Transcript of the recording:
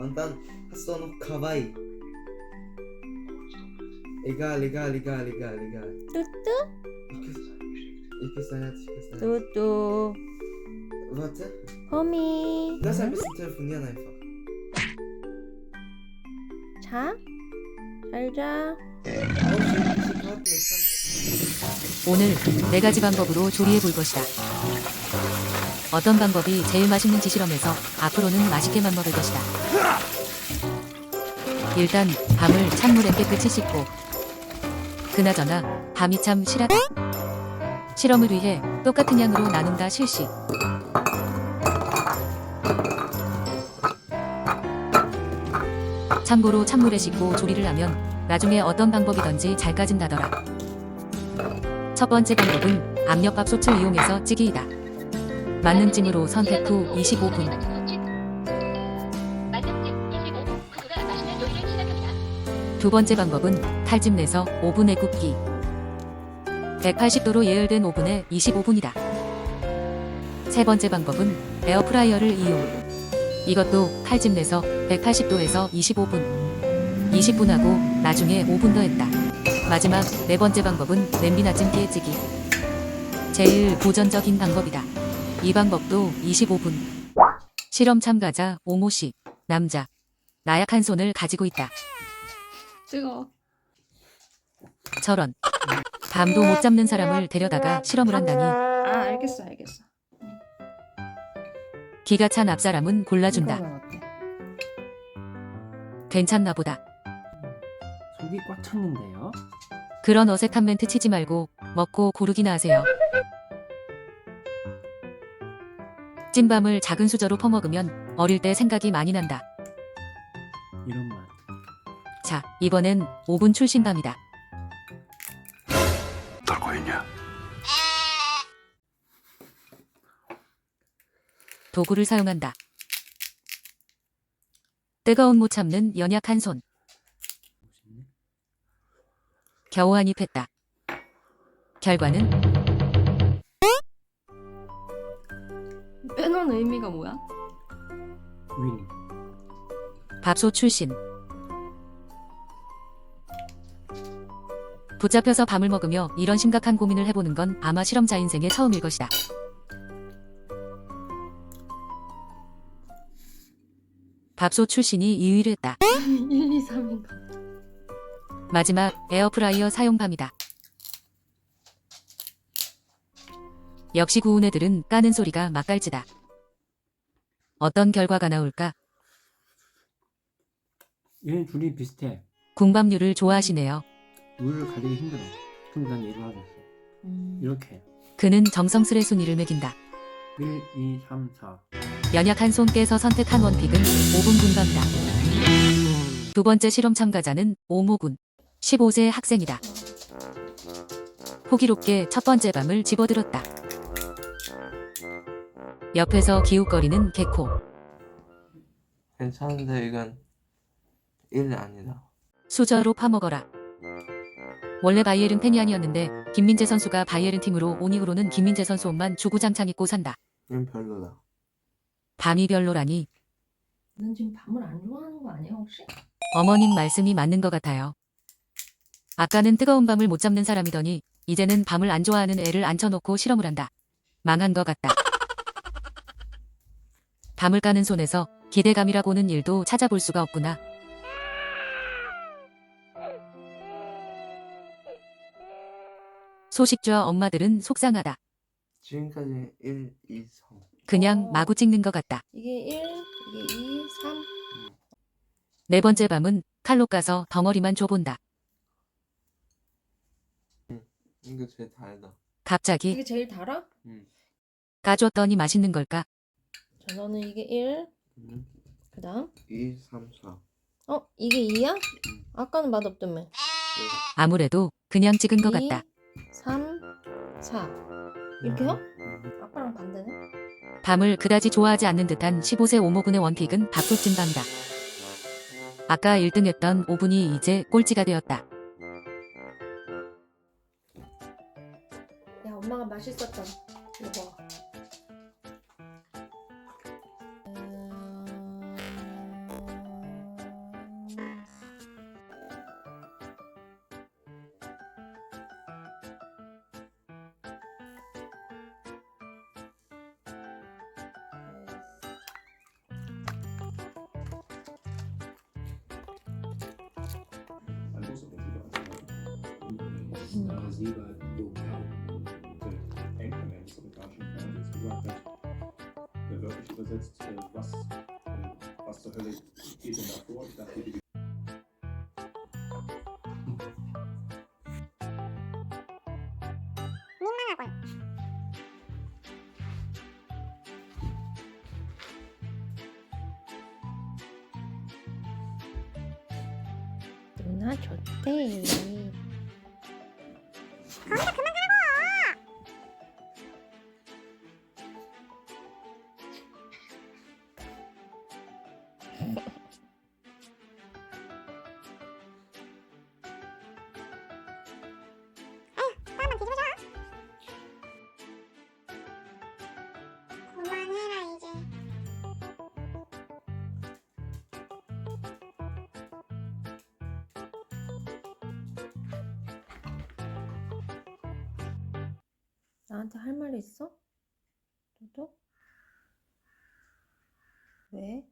ondan sono kawaii. Egal, egal, egal, egal, egal. 뚜뚜 İki, iki saat, iki saat. 뚜뚜 Warte, 호미 lass ein bisschen telefonieren einfach. 자 잘자 Aufstehen, ich warte, ich kann... 오늘 네 가지 방법으로 조리해 볼 것이다. 어떤 방법이 제일 맛있는지 실험해서 앞으로는 맛있게만 먹을 것이다. 일단 밤을 찬물에 깨끗이 씻고 그나저나 밤이 참 실하다. 실험을 위해 똑같은 양으로 나눈다 실시. 참고로 찬물에 씻고 조리를 하면 나중에 어떤 방법이든지 잘 까진다더라. 첫 번째 방법은 압력밥 솥을 이용해서 찌기이다. 맞는 찜으로 선택 후 25분. 두 번째 방법은 칼집 내서 오븐에 굽기. 180도로 예열된 오븐에 25분이다. 세 번째 방법은 에어프라이어를 이용. 이것도 칼집 내서 180도에서 25분. 20분 하고 나중에 5분 더 했다. 마지막 네 번째 방법은 냄비나 찜기에 찌기. 제일 고전적인 방법이다. 이 방법도 25분. 실험 참가자 오모 씨, 남자. 나약한 손을 가지고 있다. 뜨거 저런. 밤도 못 잡는 사람을 데려다가 실험을 한다니 아 알겠어 알겠어 기가 찬 앞사람은 골라준다. 괜찮나 보다. 속이 꽉 찼는데요. 그런 어색한 멘트 치지 말고 먹고 고르기나 하세요. 찐밤을 작은 수저로 퍼먹으면 어릴 때 생각이 많이 난다. 이런 맛. 자, 이번엔 5분 출신 밤이다. 떨고 있냐? 도구를 사용한다. 뜨거운 못 참는 연약한 손. 멋있네. 겨우 한입 했다. 결과는 빼놓은 의미가 뭐야? 윈. 밥솥 출신. 붙잡혀서 밤을 먹으며 이런 심각한 고민을 해보는 건 아마 실험자 인생의 처음일 것이다. 밥솥 출신이 2위를 했다. 1, 2, 3인가 마지막 에어프라이어 사용밤이다. 역시 구운 애들은 까는 소리가 맛깔지다. 어떤 결과가 나올까? 얘는 둘이 비슷해. 궁밥류를 좋아하시네요. 우유를 가리기 힘들어. 근데 난 얘로 하겠어. 음. 이렇게. 그는 정성스레 순위를 매긴다. 1, 2, 3, 4. 연약한 손 깨서 선택한 원픽은 5분 군밤이다. 두 번째 실험 참가자는 오모군. 15세 학생이다. 호기롭게 첫 번째 밤을 집어들었다. 옆에서 기웃거리는 개코. 괜찮은데 이건 1 아니다. 수저로 파먹어라. 원래 바이에른 팬이 아니었는데 김민재 선수가 바이에른 팀으로 온 이후로는 김민재 선수 옷만 주구장창 입고 산다. 이건 별로다. 밤이 별로라니 넌 지금 밤을 안 좋아하는 거 아니야 혹시? 어머님 말씀이 맞는 것 같아요. 아까는 뜨거운 밤을 못 잡는 사람이더니 이제는 밤을 안 좋아하는 애를 앉혀놓고 실험을 한다. 망한 것 같다. 밤을 까는 손에서 기대감이라고는 일도 찾아볼 수가 없구나. 소식좌 엄마들은 속상하다. 지금까지 1, 2, 3. 그냥 마구 찍는 것 같다. 이게 1 이게 2 3 네 번째 밤은 칼로 까서 덩어리만 줘본다. 이거 제일 달다. 갑자기 이게 제일 달아? 응. 까줬더니 맛있는 걸까? 자 너는 이게 1 음. 그 다음 2, 3, 4. 어 이게 2야? 아까는 맛없더며 아무래도 그냥 찍은 것 2, 같다. 3 4 이렇게요? 아빠랑 반대네 밤을 그다지 좋아하지 않는 듯한 15세 오모군의 원픽은 밥솥 찐밤이다. 아까 1등했던 오분이 이제 꼴찌가 되었다. 엄마가 맛있었던 이거. Brasil, Amerikanischen Fernsehens gesagt hat, der wörtlich übersetzt, äh, was, äh, was zur Hölle geht denn da vor? Ich dachte, die 누나 좋대. 나한테 할 말 있어? 도도? 왜?